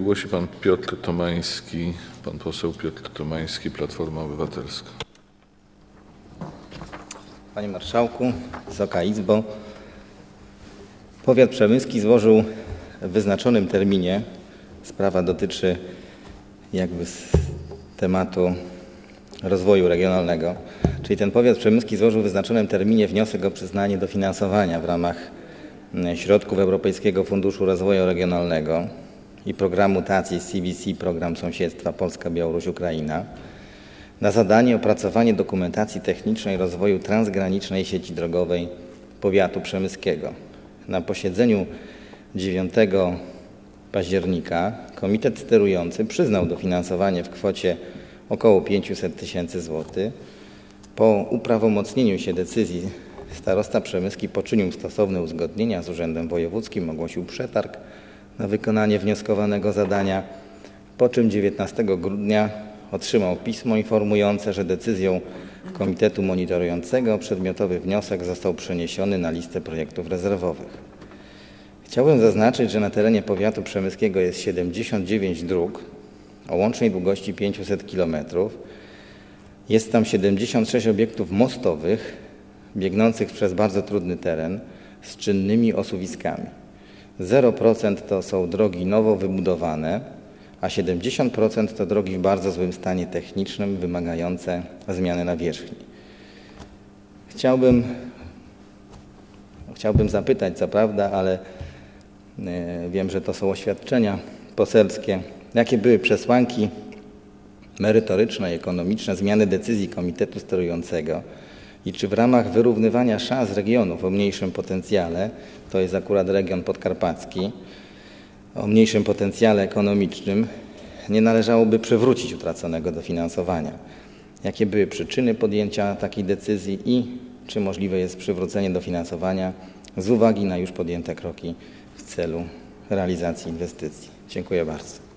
Głosi pan Piotr Tomański, pan poseł Piotr Tomański, Platforma Obywatelska. Panie Marszałku, Wysoka Izbo, powiat przemyski złożył w wyznaczonym terminie, sprawa dotyczy jakby tematu rozwoju regionalnego, czyli ten powiat przemyski złożył w wyznaczonym terminie wniosek o przyznanie dofinansowania w ramach środków Europejskiego Funduszu Rozwoju Regionalnego i programu TACI CBC, program sąsiedztwa Polska, Białoruś, Ukraina, na zadanie opracowanie dokumentacji technicznej rozwoju transgranicznej sieci drogowej powiatu przemyskiego. Na posiedzeniu 9 października komitet sterujący przyznał dofinansowanie w kwocie około 500 tysięcy złotych. Po uprawomocnieniu się decyzji starosta przemyski poczynił stosowne uzgodnienia z Urzędem Wojewódzkim, ogłosił przetarg na wykonanie wnioskowanego zadania, po czym 19 grudnia otrzymał pismo informujące, że decyzją Komitetu Monitorującego przedmiotowy wniosek został przeniesiony na listę projektów rezerwowych. Chciałbym zaznaczyć, że na terenie powiatu przemyskiego jest 79 dróg o łącznej długości 500 km. Jest tam 76 obiektów mostowych biegnących przez bardzo trudny teren z czynnymi osuwiskami. 0% to są drogi nowo wybudowane, a 70% to drogi w bardzo złym stanie technicznym, wymagające zmiany nawierzchni. Chciałbym, chciałbym zapytać, co prawda, ale e, wiem, że to są oświadczenia poselskie, jakie były przesłanki merytoryczne i ekonomiczne zmiany decyzji Komitetu Sterującego i czy w ramach wyrównywania szans regionów o mniejszym potencjale, to jest akurat region podkarpacki, o mniejszym potencjale ekonomicznym, nie należałoby przywrócić utraconego dofinansowania. Jakie były przyczyny podjęcia takiej decyzji i czy możliwe jest przywrócenie dofinansowania z uwagi na już podjęte kroki w celu realizacji inwestycji? Dziękuję bardzo.